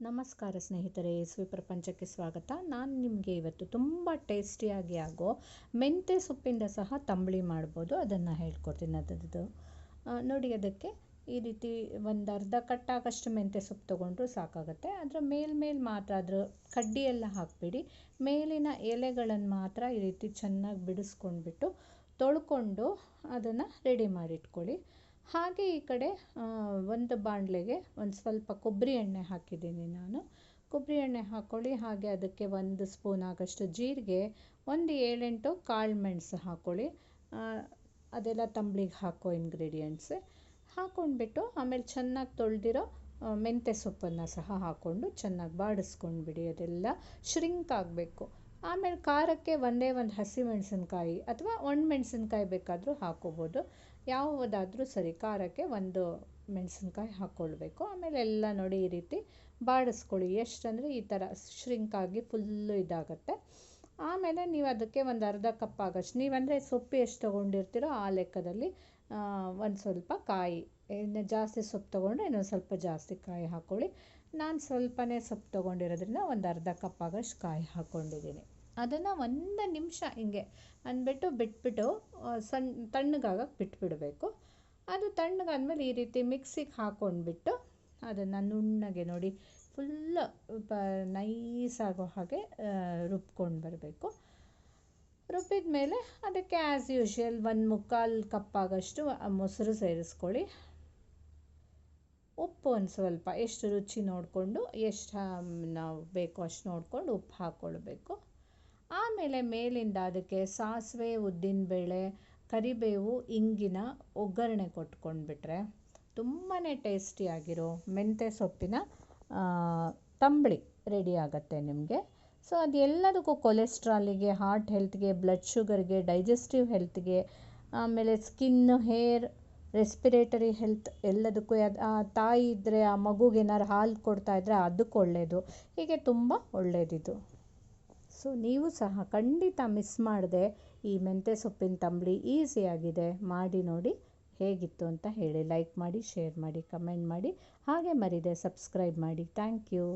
ನಮಸ್ಕಾರ ಸ್ನೇಹಿತರೆ ಸ್ವಿ ಪ್ರಪಂಚಕ್ಕೆ ಸ್ವಾಗತ. ನಾನು ನಿಮಗೆ ಇವತ್ತು ತುಂಬ ಟೇಸ್ಟಿಯಾಗಿ ಆಗೋ ಮೆಂತ್ಯ ಸೊಪ್ಪಿಂದ ಸಹ ತಂಬಳಿ ಮಾಡ್ಬೋದು. ಅದನ್ನು ಹೇಳ್ಕೊಡ್ತೀನಿ ಅದರದ್ದು. ನೋಡಿ ಅದಕ್ಕೆ ಈ ರೀತಿ ಒಂದು ಅರ್ಧ ಕಟ್ಟಾಗಷ್ಟು ಮೆಂತ್ಯ ಸೊಪ್ಪು ತೊಗೊಂಡ್ರು ಸಾಕಾಗುತ್ತೆ. ಅದರ ಮೇಲ್ಮೇಲೆ ಮಾತ್ರ ಅದರ ಕಡ್ಡಿ ಎಲ್ಲ ಹಾಕಬೇಡಿ. ಮೇಲಿನ ಎಲೆಗಳನ್ನು ಮಾತ್ರ ಈ ರೀತಿ ಚೆನ್ನಾಗಿ ಬಿಡಿಸ್ಕೊಂಡ್ಬಿಟ್ಟು ತೊಳ್ಕೊಂಡು ಅದನ್ನು ರೆಡಿ ಮಾಡಿಟ್ಕೊಳ್ಳಿ. ಹಾಗೆ ಈ ಕಡೆ ಒಂದು ಬಾಣಲೆಗೆ ಒಂದು ಸ್ವಲ್ಪ ಕೊಬ್ಬರಿ ಎಣ್ಣೆ ಹಾಕಿದ್ದೀನಿ ನಾನು. ಕೊಬ್ಬರಿ ಎಣ್ಣೆ ಹಾಕ್ಕೊಳ್ಳಿ ಹಾಗೆ ಅದಕ್ಕೆ ಒಂದು ಸ್ಪೂನ್ ಆಗೋಷ್ಟು ಜೀರಿಗೆ, ಒಂದು ಏಳೆಂಟು ಕಾಳು ಮೆಣಸು ಹಾಕ್ಕೊಳ್ಳಿ ಅದೆಲ್ಲ ತಂಬ್ಳಿಗೆ ಹಾಕೋ ಇಂಗ್ರೀಡಿಯೆಂಟ್ಸ್ ಹಾಕ್ಕೊಂಡ್ಬಿಟ್ಟು ಆಮೇಲೆ ಚೆನ್ನಾಗಿ ತೊಳೆದಿರೋ ಮೆಂತ್ಯ ಸೊಪ್ಪನ್ನು ಸಹ ಹಾಕ್ಕೊಂಡು ಚೆನ್ನಾಗಿ ಬಾಡಿಸ್ಕೊಂಡ್ಬಿಡಿ, ಅದೆಲ್ಲ ಶ್ರಿಂಕ್ ಆಗಬೇಕು. ಆಮೇಲೆ ಖಾರಕ್ಕೆ ಒಂದೇ ಒಂದು ಹಸಿ ಮೆಣಸಿನ್ಕಾಯಿ ಅಥವಾ ಒಣಮೆಣ್ಸಿನ್ಕಾಯಿ ಬೇಕಾದರೂ ಹಾಕ್ಕೋಬೋದು ಯಾವುದಾದರೂ ಸರಿ ಖಾರಕ್ಕೆ ಒಂದು ಮೆಣಸಿನ್ಕಾಯಿ ಹಾಕ್ಕೊಳ್ಬೇಕು ಆಮೇಲೆ ಎಲ್ಲ ನೋಡಿ ಈ ರೀತಿ ಬಾಡಿಸ್ಕೊಳ್ಳಿ. ಎಷ್ಟಂದರೆ ಈ ಥರ ಶ್ರಿಂಕ್ ಆಗಿ ಫುಲ್ಲು ಇದಾಗುತ್ತೆ. ಆಮೇಲೆ ನೀವು ಅದಕ್ಕೆ ಒಂದು ಅರ್ಧ ಕಪ್ ಆಗಷ್ಟು, ನೀವಂದರೆ ಸೊಪ್ಪು ಎಷ್ಟು ತೊಗೊಂಡಿರ್ತೀರೋ ಆ ಲೆಕ್ಕದಲ್ಲಿ ಒಂದು ಸ್ವಲ್ಪ ಕಾಯಿ, ಇನ್ನು ಜಾಸ್ತಿ ಸೊಪ್ಪು ತೊಗೊಂಡ್ರೆ ಇನ್ನೊಂದು ಸ್ವಲ್ಪ ಜಾಸ್ತಿ ಕಾಯಿ ಹಾಕ್ಕೊಳ್ಳಿ ನಾನು ಸ್ವಲ್ಪನೇ ಸೊಪ್ಪು ತೊಗೊಂಡಿರೋದ್ರಿಂದ ಒಂದು ಅರ್ಧ ಕಪ್ ಆಗೋಷ್ಟು ಕಾಯಿ ಹಾಕ್ಕೊಂಡಿದ್ದೀನಿ ಅದನ್ನು ಒಂದು ನಿಮಿಷ ಹಿಂಗೆ ಅಂದ್ಬಿಟ್ಟು ಬಿಟ್ಬಿಟ್ಟು ಸಣ್ಣ ತಣ್ಣಗಾಗಕ್ಕೆ ಬಿಟ್ಬಿಡಬೇಕು. ಅದು ತಣ್ಣಗಾದ್ಮೇಲೆ ಈ ರೀತಿ ಮಿಕ್ಸಿಗೆ ಹಾಕ್ಕೊಂಡ್ಬಿಟ್ಟು ಅದನ್ನು ನುಣ್ಣಗೆ ನೋಡಿ ಫುಲ್ಲು, ಪ ನೈಸ್ ಹಾಗೆ ರುಬ್ಕೊಂಡು ಬರಬೇಕು. ರುಬ್ಬಿದ ಮೇಲೆ ಅದಕ್ಕೆ ಆ್ಯಸ್ ಯೂಶ್ವಲ್ ಒಂದು ಮುಕ್ಕಾಲು ಕಪ್ ಆಗಷ್ಟು ಮೊಸರು ಸೇರಿಸ್ಕೊಳ್ಳಿ. ಉಪ್ಪು ಒಂದು ಸ್ವಲ್ಪ ಎಷ್ಟು ರುಚಿ ನೋಡಿಕೊಂಡು ಎಷ್ಟು ನಾವು ಬೇಕೋ ಅಷ್ಟು ನೋಡಿಕೊಂಡು ಉಪ್ಪು ಹಾಕ್ಕೊಳ್ಬೇಕು ಆಮೇಲೆ ಮೇಲಿಂದ ಅದಕ್ಕೆ ಸಾಸಿವೆ, ಉದ್ದಿನಬೇಳೆ, ಕರಿಬೇವು, ಇಂಗಿನ ಒಗ್ಗರಣೆ ಕೊಟ್ಕೊಂಡ್ಬಿಟ್ರೆ ತುಂಬಾ ಟೇಸ್ಟಿಯಾಗಿರೋ ಮೆಂತ್ಯ ಸೊಪ್ಪಿನ ತಂಬಳಿ ರೆಡಿ ಆಗುತ್ತೆ ನಿಮಗೆ. ಸೊ ಅದೆಲ್ಲದಕ್ಕೂ ಕೊಲೆಸ್ಟ್ರಾಲಿಗೆ ಹಾರ್ಟ್ ಹೆಲ್ತ್ಗೆ ಬ್ಲಡ್ ಶುಗರ್ಗೆ ಡೈಜೆಸ್ಟಿವ್ ಹೆಲ್ತ್ಗೆ ಆಮೇಲೆ ಸ್ಕಿನ್ ಹೇರ್ ರೆಸ್ಪಿರೇಟರಿ ಹೆಲ್ತ್ ಎಲ್ಲದಕ್ಕೂ ಆ ತಾಯಿ ಇದ್ದರೆ ಆ ಮಗುಗೆ ಏನಾರು ಹಾಲು ಕೊಡ್ತಾ ಇದ್ದರೆ ಅದಕ್ಕೆ ಒಳ್ಳೆಯದು ಹೀಗೆ ತುಂಬ ಒಳ್ಳೆಯದಿದು ಸೊ ನೀವು ಸಹ ಖಂಡಿತ ಮಿಸ್ ಮಾಡದೆ ಈ ಮೆಂತೆ ಸೊಪ್ಪಿನ ತಂಬಳಿ ಈಸಿಯಾಗಿದೆ ಮಾಡಿ ನೋಡಿ ಹೇಗಿತ್ತು ಅಂತ ಹೇಳಿ. ಲೈಕ್ ಮಾಡಿ ಶೇರ್ ಮಾಡಿ ಕಮೆಂಟ್ ಮಾಡಿ. ಹಾಗೆ ಮರಿದೆ ಸಬ್ಸ್ಕ್ರೈಬ್ ಮಾಡಿ. Thank you